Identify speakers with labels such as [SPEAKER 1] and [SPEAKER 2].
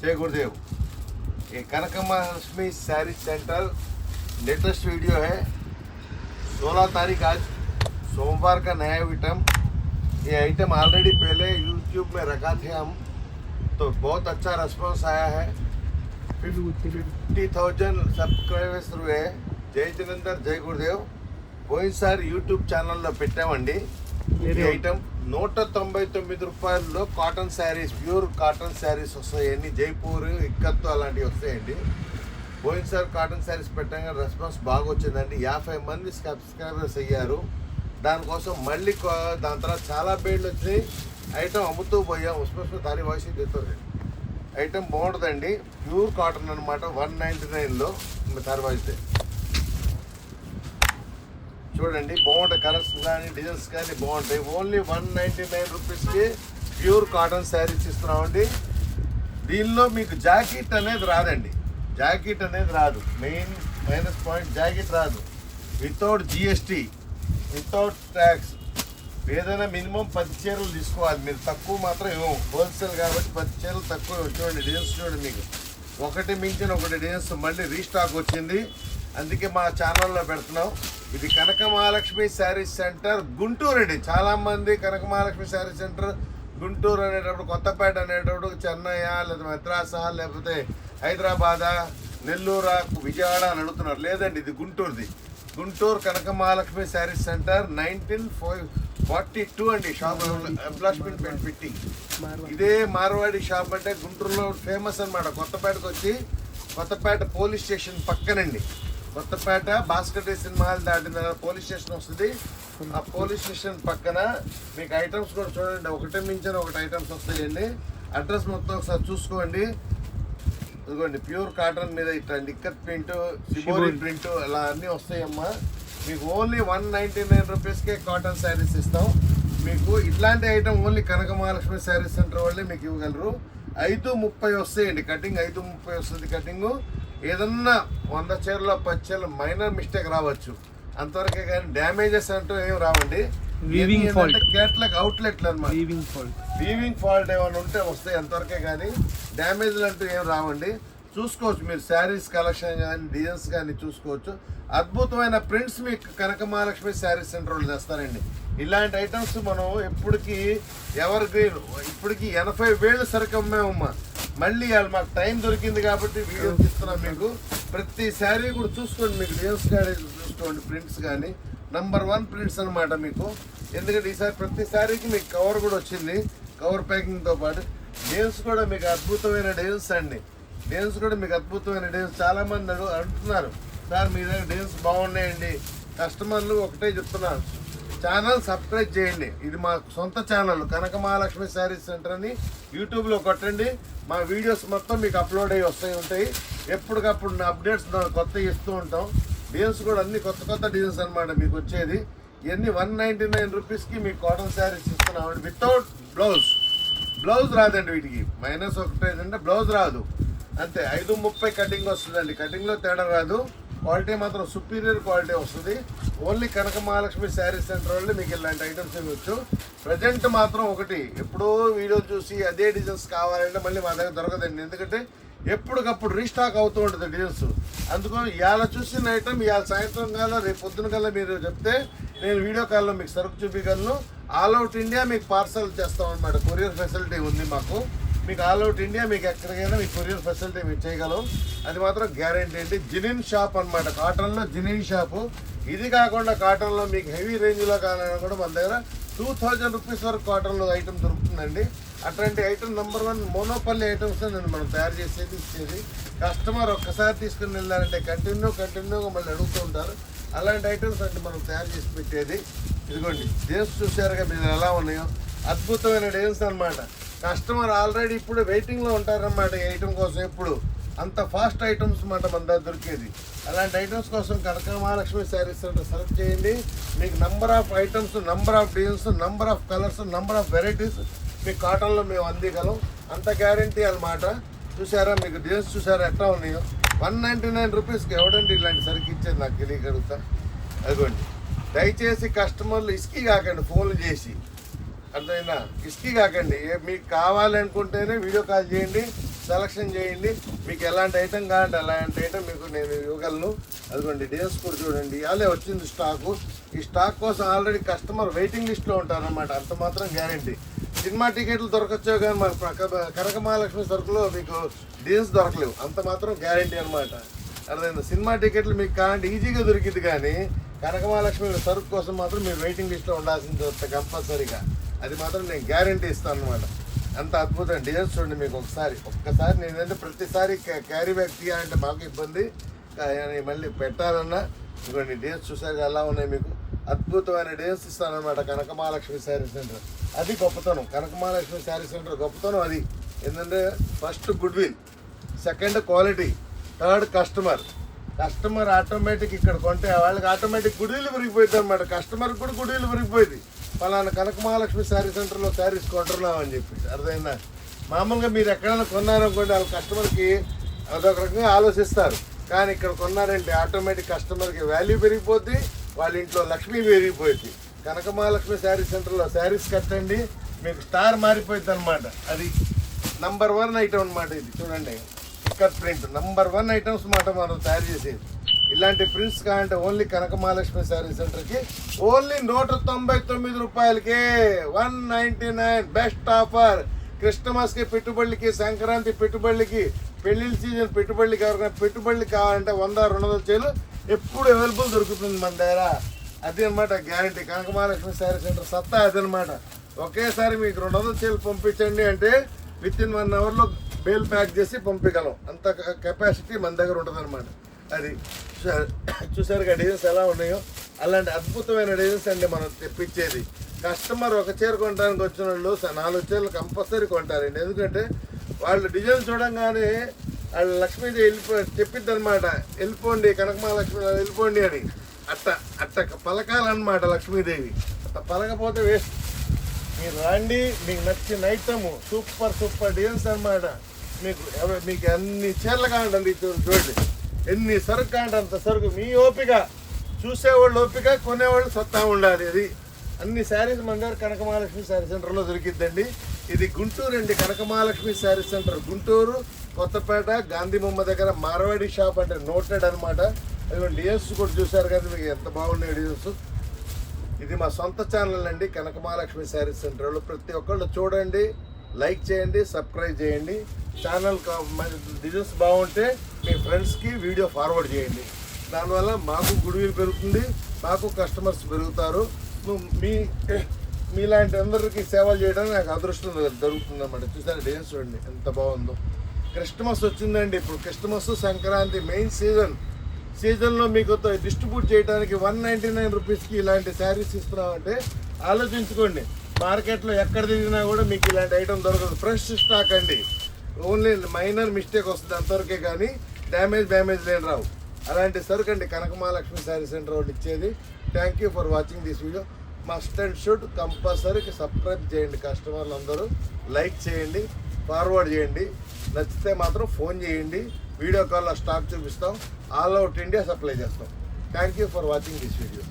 [SPEAKER 1] जय गुरुदेव ये कनक महालक्ष्मी सारी सेंटर लेटेस्ट वीडियो है 16 तारीख आज सोमवार का नया आइटम ये आइटम ऑलरेडी पहले यूट्यूब में रखा थे हम तो बहुत अच्छा रिस्पांस आया है ఫిఫ్టీ థౌజండ్ సబ్స్క్రైబర్స్ జై జినేందర్ జై గురుదేవ్ పోయినసారి యూట్యూబ్ ఛానల్లో పెట్టామండి ఈ ఐటమ్ నూట తొంభై తొమ్మిది రూపాయల్లో cotton saris pure cotton saris వస్తాయండి. జైపూర్ ఇక్కత్తు అలాంటివి వస్తాయండి. పోయినసారి కాటన్ శారీస్ పెట్టాక రెస్పాన్స్ బాగా వచ్చిందండి యాభై మంది సబ్స్క్రైబర్స్ అయ్యారు. దానికోసం మళ్ళీ దాని తర్వాత చాలా బేడ్లు వచ్చినాయి. ఐటమ్ అమ్ముతూ పోయాం. ఉస్మ తారీ వాయిస్ తెస్తుంది ఐటమ్ బాగుంటుందండి. ప్యూర్ కాటన్ అనమాట వన్ నైంటీ నైన్లో తర్వాత చూడండి బాగుంటాయి కలర్స్ కానీ డిజైన్స్ కానీ బాగుంటాయి. ఓన్లీ వన్ నైంటీ నైన్ రూపీస్కి ప్యూర్ కాటన్ శారీస్ ఇస్తున్నామండి దీనిలో మీకు జాకెట్ అనేది రాదండి. జాకెట్ అనేది రాదు. మెయిన్ మైనస్ పాయింట్ జాకెట్ రాదు. వితౌట్ జిఎస్టీ వితౌట్ ట్యాక్స్ ఏదైనా మినిమం పది చీరలు తీసుకోవాలి. మీరు తక్కువ మాత్రం ఇవ్వం హోల్సేల్ కాబట్టి పది చీరలు తక్కువ చూడండి డిజైన్స్ చూడండి మీకు. ఒకటి మించిన ఒకటి డిజైన్స్ మళ్ళీ రీస్టాక్ వచ్చింది. అందుకే మా ఛానల్లో పెడుతున్నాం. ఇది కనక మహాలక్ష్మి శారీ సెంటర్ గుంటూరు అండి. చాలా మంది కనక మహాలక్ష్మి శారీ సెంటర్ గుంటూరు అనేటప్పుడు కొత్తపేట అనేటప్పుడు చెన్నై లేదా మెద్రాసా లేకపోతే హైదరాబాదా నెల్లూరా విజయవాడ అని అడుగుతున్నారు. లేదండి ఇది గుంటూరుది. Guntur Kanaka Mahalakshmi sari centre nineteen five forty two అండి. Shop employment fitting. ఇదే మార్వాడి షాప్ అంటే గుంటూరులో ఫేమస్ అన్నమాట. కొత్తపేటకు వచ్చి కొత్తపేట పోలీస్ స్టేషన్ పక్కనండి. కొత్తపేట భాస్కర్ సినిమా హాల్ దాటిన తర్వాత పోలీస్ స్టేషన్ వస్తుంది. ఆ పోలీస్ స్టేషన్ పక్కన మీకు ఐటమ్స్ కూడా చూడండి. ఒకటి మించిన ఒకటి ఐటమ్స్ వస్తాయండి. అడ్రస్ మొత్తం ఒకసారి చూసుకోండి. ఇదిగోండి ప్యూర్ కాటన్ మీద ఇట్లా నిక్కత్ ప్రింట్ సిబోరి ప్రింట్ అలా అన్నీ వస్తాయమ్మా. మీకు ఓన్లీ వన్ నైంటీ నైన్ రూపీస్కే కాటన్ శారీస్ ఇస్తాం. మీకు ఇట్లాంటి item only Kanaka Mahalakshmi saris centre వాళ్ళే మీకు ఇవ్వగలరు. ఐదు ముప్పై వస్తాయండి కటింగ్. ఐదు ముప్పై వస్తుంది కటింగ్. ఏదన్నా వంద చీరలో పది చీరలు మైనర్ మిస్టేక్ రావచ్చు. అంతవరకే కానీ డ్యామేజెస్ అంటూ ఏం రావండి.
[SPEAKER 2] Fault.
[SPEAKER 1] కేట్లకు అవుట్లెట్లు అనమాట
[SPEAKER 2] వీవింగ్ ఫాల్ట్
[SPEAKER 1] వీవింగ్ ఫాల్ట్ ఏమైనా ఉంటే వస్తాయి అంతవరకే కానీ డ్యామేజ్లు అంటూ ఏం రావండి. చూసుకోవచ్చు మీరు శారీస్ కలెక్షన్ కానీ డిజైన్స్ కానీ చూసుకోవచ్చు. అద్భుతమైన ప్రింట్స్ మీకు కనక మహాలక్ష్మి శారీస్ సెంటర్ వాళ్ళు తెస్తారండి. ఇలాంటి ఐటమ్స్ మనం ఎప్పటికీ ఎవర్ గ్రీన్ ఇప్పటికి ఎనభై వేలు సరుకు అమ్మామమ్మా మళ్ళీ మాకు టైం దొరికింది కాబట్టి వీడియో తీస్తున్నాం మీకు. ప్రతి శారీ కూడా చూసుకోండి మీకు. డిజైన్స్ కానీ చూసుకోండి ప్రింట్స్ కానీ. నంబర్ వన్ ప్రింట్స్ అన్నమాట మీకు. ఎందుకంటే ఈసారి ప్రతి శారీకి మీకు కవర్ కూడా వచ్చింది. కవర్ ప్యాకింగ్తో పాటు. డేన్స్ కూడా మీకు అద్భుతమైన డేన్స్ అండి. డేన్స్ కూడా మీకు అద్భుతమైన డేన్స్ చాలా మంది అడుగు అంటున్నారు సార్ మీ దగ్గర డేన్స్ బాగున్నాయండి. కస్టమర్లు ఒకటే చెప్తున్నారు. ఛానల్ సబ్స్క్రైబ్ చేయండి. ఇది మా సొంత ఛానల్ కనక మహాలక్ష్మి శారీస్ సెంటర్ అని యూట్యూబ్లో కొట్టండి. మా వీడియోస్ మొత్తం మీకు అప్లోడ్ అయ్యి వస్తాయి ఉంటాయి. ఎప్పటికప్పుడు నా అప్డేట్స్ కొత్త ఇస్తూ ఉంటాం. డిజైన్స్ కూడా అన్ని కొత్త కొత్త డిజైన్స్ అనమాట మీకు వచ్చేది. ఇవన్నీ వన్ నైంటీ నైన్ రూపీస్కి మీకు కాటన్ శారీస్ ఇస్తున్నామండి వితౌట్ బ్లౌజ్ బ్లౌజ్ రాదండి వీటికి. మైనస్ ఒకటి ఏంటంటే బ్లౌజ్ రాదు. అంతే ఐదు ముప్పై కటింగ్ వస్తుందండి. కటింగ్లో తేడా రాదు. క్వాలిటీ మాత్రం సుపీరియర్ క్వాలిటీ వస్తుంది. ఓన్లీ కనక మహాలక్ష్మి శారీ సెంటర్ వాళ్ళు మీకు ఇలాంటి ఐటమ్స్ ఇవ్వచ్చు ప్రజెంట్ మాత్రం ఒకటి. ఎప్పుడో వీడియో చూసి అదే డిజైన్స్ కావాలంటే మళ్ళీ మా దగ్గర దొరకదండి. ఎందుకంటే ఎప్పటికప్పుడు రీస్టాక్ అవుతూ ఉంటుంది డిజైన్స్ అందుకని ఇవాళ చూసిన ఐటమ్ ఇవాళ సాయంత్రం కల్లా రేపు పొద్దున కల్లా మీరు చెప్తే నేను వీడియో కాల్లో మీకు సరుకు చూపించగలను. ఆల్ అవుట్ ఇండియా మీకు పార్సల్ చేస్తాం అనమాట కొరియర్ ఫెసిలిటీ ఉంది మాకు. మీకు ఆల్ అవుట్ ఇండియా మీకు ఎక్కడికైనా మీకు కొరియర్ ఫెసిలిటీ మీరు చేయగలం అది మాత్రం గ్యారంటీ అండి. జినిన్ షాప్ అనమాట కాటన్లో జినిన్ షాపు. ఇది కాకుండా కాటన్లో మీకు హెవీ రేంజ్లో కావాలన్నా కూడా మన దగ్గర టూ థౌజండ్ రూపీస్ వరకు కాటన్లో ఐటమ్ దొరుకుతుందండి. అట్లాంటి ఐటమ్ నెంబర్ వన్ మోనోపల్లి ఐటమ్స్ నేను మనం తయారు చేసేది ఇచ్చేది. కస్టమర్ ఒక్కసారి తీసుకుని వెళ్ళారంటే కంటిన్యూ కంటిన్యూగా మళ్ళీ అడుగుతూ ఉంటారు. అలాంటి ఐటమ్స్ అంటే మనం తయారు చేసి పెట్టేది. ఇదిగోండి డేస్ చూసారుగా మీరు ఎలా ఉన్నాయో. అద్భుతమైన డేస్ అనమాట కస్టమర్ ఆల్రెడీ ఇప్పుడు వెయిటింగ్లో ఉంటారన్నమాట ఈ ఐటమ్ కోసం ఎప్పుడు. అంత ఫాస్ట్ ఐటమ్స్ మాట మన దగ్గర దొరికేది. అలాంటి ఐటమ్స్ కోసం కనక మహాలక్ష్మి శారీస్ సెంటర్ సెలెక్ట్ చేయండి. మీకు number of items number of designs number of colours number of varieties మీకు కాటన్లో మేము అందిగలం. అంత గ్యారంటీ అన్నమాట. చూసారా మీకు డిజైన్స్ చూసారా ఎట్లా ఉన్నాయో? వన్ నైంటీ నైన్ రూపీస్కి ఎవడండి ఇలాంటి సరికి ఇచ్చేది? నాకు తెలియగలుగుతా అదిగోండి. దయచేసి కస్టమర్లు ఇసుకి కాకండి ఫోన్లు చేసి. అర్థమైందా? ఇసుకి కాకండి. మీకు కావాలనుకుంటేనే వీడియో కాల్ చేయండి సెలక్షన్ చేయండి. మీకు ఎలాంటి ఐటమ్ కావాలంటే అలాంటి ఐటమ్ మీకు నేను ఇవ్వగలను. అదిగోండి డేస్ కూడా చూడండి. ఇవాళే వచ్చింది స్టాకు ఈ స్టాక్ కోసం ఆల్రెడీ కస్టమర్ వెయిటింగ్ లిస్ట్లో ఉంటారన్నమాట. అంత మాత్రం గ్యారంటీ సినిమా టికెట్లు దొరకచ్చో కానీ మన ప్రక- కనక మహాలక్ష్మి సరుకులో మీకు డిజైన్స్ దొరకలేవు. అంత మాత్రం గ్యారంటీ అనమాట అర్థమైంది? సినిమా టికెట్లు మీకు కావాలంటే ఈజీగా దొరికింది కానీ కనక మహాలక్ష్మి సరుకు కోసం మాత్రం మీరు వెయిటింగ్ లిస్ట్లో ఉండాల్సింది వస్తుంది కంపల్సరీగా అది మాత్రం నేను గ్యారంటీ ఇస్తాను అనమాట అంత అద్భుతం డిజైన్స్ చూడండి మీకు ఒకసారి. ఒక్కసారి నేనంటే ప్రతిసారి క్యారీ బ్యాగ్ తీయాలంటే మాకు ఇబ్బంది. కానీ మళ్ళీ పెట్టాలన్నా ఇవ్వండి డిజైన్స్ చూసారు ఎలా ఉన్నాయి మీకు? అద్భుతమైన డిజైన్స్ ఇస్తానమాట కనక మహాలక్ష్మి శారీ సెంటర్. అది గొప్పతనం. కనక మహాలక్ష్మి శారీ సెంటర్ గొప్పతనం అది. ఏంటంటే first goodwill second quality third customer customer automatic ఇక్కడ కొంటే వాళ్ళకి ఆటోమేటిక్ గుడిలు పెరిగిపోయింది అనమాట కస్టమర్కి కూడా గుడ్ విల్ పెరిగిపోయింది. పలానా కనక మహాలక్ష్మి శారీ సెంటర్లో శారీస్ కొంటున్నామని చెప్పి అర్థమైందా? మామూలుగా మీరు ఎక్కడైనా కొన్నారనుకోండి వాళ్ళ కస్టమర్కి అదొక రకంగా ఆలోచిస్తారు. కానీ ఇక్కడ కొన్నారంటే ఆటోమేటిక్ కస్టమర్కి వాల్యూ పెరిగిపోద్ది వాళ్ళ ఇంట్లో లక్ష్మి పెరిగిపోయింది కనక మహాలక్ష్మి శారీ సెంటర్లో శారీస్ కట్టండి మీకు స్టార్ మారిపోయింది అనమాట అది నంబర్ వన్ ఐటమ్ అనమాట ఇది. చూడండి cut print. Number one items మాట మనం తయారు చేసేది. ఇలాంటి ప్రింట్స్ కావాలంటే ఓన్లీ కనకమహాలక్ష్మి శారీ సెంటర్కి ఓన్లీ నూట తొంభై తొమ్మిది రూపాయలకే. One ninety nine best offer. క్రిస్టమస్కి పెట్టుబడులకి సంక్రాంతి పెట్టుబడులకి పెళ్ళిళ్ళ సీజన్ పెట్టుబడులకి ఎవరికైనా పెట్టుబడులు కావాలంటే వంద రెండు వందల చేలు ఎప్పుడు అవైలబుల్ దొరుకుతుంది మన దగ్గర. అది అనమాట గ్యారంటీ కనక మహాలక్ష్మి శారీ సెంటర్ సత్తా అదనమాట. ఒకేసారి మీకు రెండు వందల చేలు పంపించండి అంటే విత్ ఇన్ వన్ అవర్లో బేల్ ప్యాక్ చేసి పంపించగలం. అంత కెపాసిటీ మన దగ్గర ఉంటుంది అది చూసారు డిజైన్స్ ఎలా ఉన్నాయో? అలాంటి అద్భుతమైన డిజైన్స్ అండి మనం తెప్పించేది. కస్టమర్ ఒక చీర కొనడానికి వచ్చిన వాళ్ళు నాలుగు చీరలు కంపల్సరీ కొంటారండి. ఎందుకంటే వాళ్ళు డిజైన్ చూడంగానే వాళ్ళు లక్ష్మీదేవి వెళ్ళిపో చెప్పిద్ది అనమాట వెళ్ళిపోండి కనకమహాలక్ష్మి వెళ్ళిపోండి అని. అట్ట అట్ట పలకాలన్నమాట లక్ష్మీదేవి. అట్ట పలకపోతే వేస్ట్. మీరు రండి మీకు నచ్చిన ఐటమ్ సూపర్ సూపర్ డిజైన్స్ అన్నమాట. మీకు మీకు అన్ని చీరలు కావాలండి చూడండి. ఎన్ని సరుకు కావాలంటే అంత సరుకు. మీ ఓపిక. చూసేవాళ్ళు ఓపిక కొనేవాళ్ళు సత్తా ఉండాలి అది. అన్ని శారీస్ మన దగ్గర కనకమహాలక్ష్మి శారీ సెంటర్లో దొరికిద్దండి. ఇది గుంటూరు అండి కనకమహాలక్ష్మి శారీ సెంటర్. గుంటూరు కొత్తపేట గాంధీ బొమ్మ దగ్గర మార్వాడి షాప్ అంటే నోటెడ్ అనమాట అది డిఎస్ కూడా చూశారు కదా మీకు ఎంత బాగున్నాయి డిఎస్ ఇది మా సొంత ఛానల్ అండి కనకమహాలక్ష్మి శారీ సెంటర్లో. ప్రతి ఒక్కళ్ళు చూడండి లైక్ చేయండి సబ్స్క్రైబ్ చేయండి. ఛానల్ డిజైన్స్ బాగుంటే మీ ఫ్రెండ్స్కి వీడియో ఫార్వర్డ్ చేయండి. దానివల్ల మాకు గుడివిలు పెరుగుతుంది మాకు కస్టమర్స్ పెరుగుతారు. మీ మీలాంటి అందరికీ సేవలు చేయడానికి నాకు అదృష్టం దొరుకుతుంది అన్నమాట చూసారు డిజైన్స్ చూడండి ఎంత బాగుందో. క్రిస్టమస్ వచ్చిందండి ఇప్పుడు. క్రిస్టమస్ సంక్రాంతి మెయిన్ సీజన్ సీజన్లో మీకు డిస్ట్రిబ్యూట్ చేయడానికి వన్ నైంటీ నైన్ రూపీస్కి ఇలాంటి శారీస్ ఇస్తున్నామంటే ఆలోచించుకోండి. మార్కెట్లో ఎక్కడ తిరిగినా కూడా మీకు ఇలాంటి ఐటమ్ దొరకదు. ఫ్రెష్ స్టాక్ అండి. ఓన్లీ మైనర్ మిస్టేక్ వస్తుంది అంతవరకే కానీ డ్యామేజ్ డ్యామేజ్ లేని రావు. అలాంటి సరుకు అండి కనకమహాలక్ష్మి శారీ సెంటర్ వాళ్ళు ఇచ్చేది. Thank you for watching this video must and should compulsory subscribe చేయండి కస్టమర్లు అందరూ లైక్ చేయండి ఫార్వర్డ్ చేయండి. నచ్చితే మాత్రం ఫోన్ చేయండి. వీడియో కాల్లో స్టాక్ చూపిస్తాం. ఆల్ అవుట్ ఇండియా సప్లై చేస్తాం. Thank you for watching this video